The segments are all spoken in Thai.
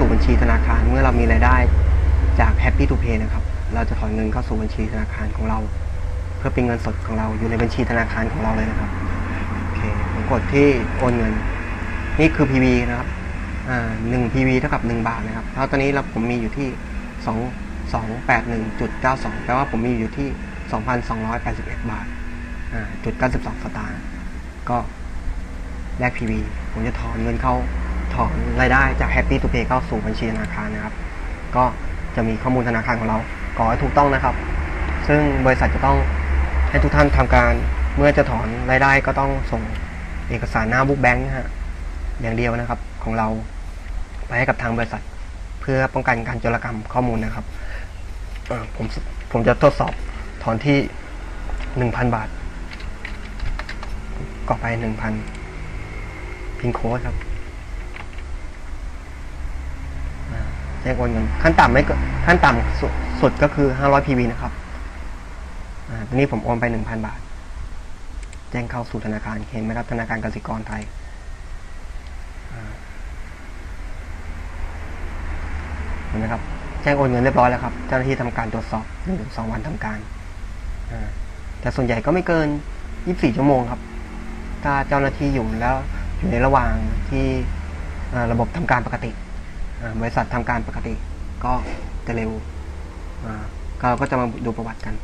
สู่บัญชีธนาคาร เมื่อเรามีรายได้จาก Happy to Pay นะครับ เราจะถอนเงินเข้าสู่บัญชีธนาคารของเรา เพื่อเป็นเงินสดของเราอยู่ในบัญชีธนาคารของเราเลยนะครับโอเคผมกดที่โอนเงิน นี่คือ PV นะครับอ่าหนึ่ง PV เท่ากับ 1 บาทนะครับแล้วตอนนี้เราผมมีอยู่ที่ 2 2 8 1จุด92 แปลว่าผมมีอยู่ที่ 2,281 บาทอ่าจุด92 สตางค์ ก็แลก PV ผมจะถอนเงินเข้า ถอนรายได้จาก Happy to Pay เข้าสู่บัญชีธนาคารนะครับ ก็จะมีข้อมูลธนาคารของเรากรอให้ถูกต้องนะครับ ซึ่งบริษัทจะต้องให้ทุกท่านทำการเมื่อจะถอนรายได้ก็ต้องส่งเอกสารหน้าบุ๊กแบงค์นะฮะอย่างเดียวนะครับของเราไปให้กับทางบริษัท เพื่อป้องกันการโจรกรรมข้อมูลนะครับผมผมจะทดสอบถอนที่หนึ่งพันบาทกรอไปหนึ่งพันพินโค้ดครับอ่า แจ้งโอนเงินขั้นต่ำไม่ขั้นต่ำสุดสุดก็คือห้าร้อยพีวีนะครับอ่าทีนี้ผมโอนไปหนึ่งพันบาท แจ้งเข้าสู่ธนาคารเห็นไมครับธนาคารกสิกรไทยเห็นไหมครับ แจ้งโอนเงินเรียบร้อยแล้วครับ เจ้าหน้าที่ทำการตรวจสอบหนึ่งถึงสองวันทำการ แต่ส่วนใหญ่ก็ไม่เกิน24ชั่วโมงครับ ถ้าเจ้าหน้าที่อยู่แล้วอยู่ในระหว่างที่ระบบทำการปกติ บริษัททำการปกติก็จะเร็วอ่าก็จะมาดูประวัติกัน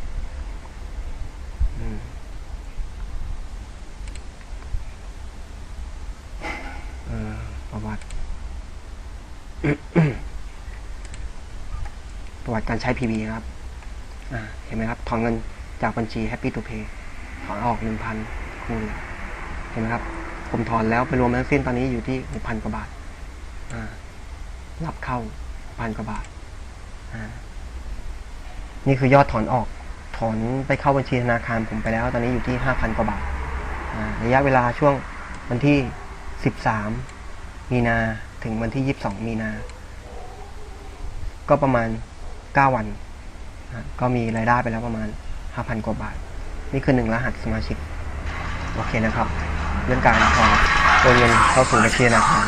ประวัติ ประวัติการใช้ PV นะครับเห็นไหมครับ ถอนเงินจากบัญชี Happy to Pay ถอนออกหนึ่งพันคูณเห็นไหมครับ ผมถอนแล้วไปรวมทั้งสิ้นตอนนี้อยู่ที่หกพันกว่าบาท อ่า รับเข้าพันกว่าบาท นี่คือยอดถอนออก ถอนไปเข้าบัญชีธนาคารผมไปแล้ว ตอนนี้อยู่ที่ห้าพันกว่าบาท ระยะเวลาช่วงวันที่สิบสามมีนาถึงวันที่ยี่สิบสองมีนา ก็ประมาณ9วัน ก็มีรายได้ไปแล้วประมาณ5,000กว่าบาท นี่คือหนึ่งรหัสสมาชิก โอเคนะครับ เรื่องการถอนโอนเงินเข้าสู่บัญชีธนาคาร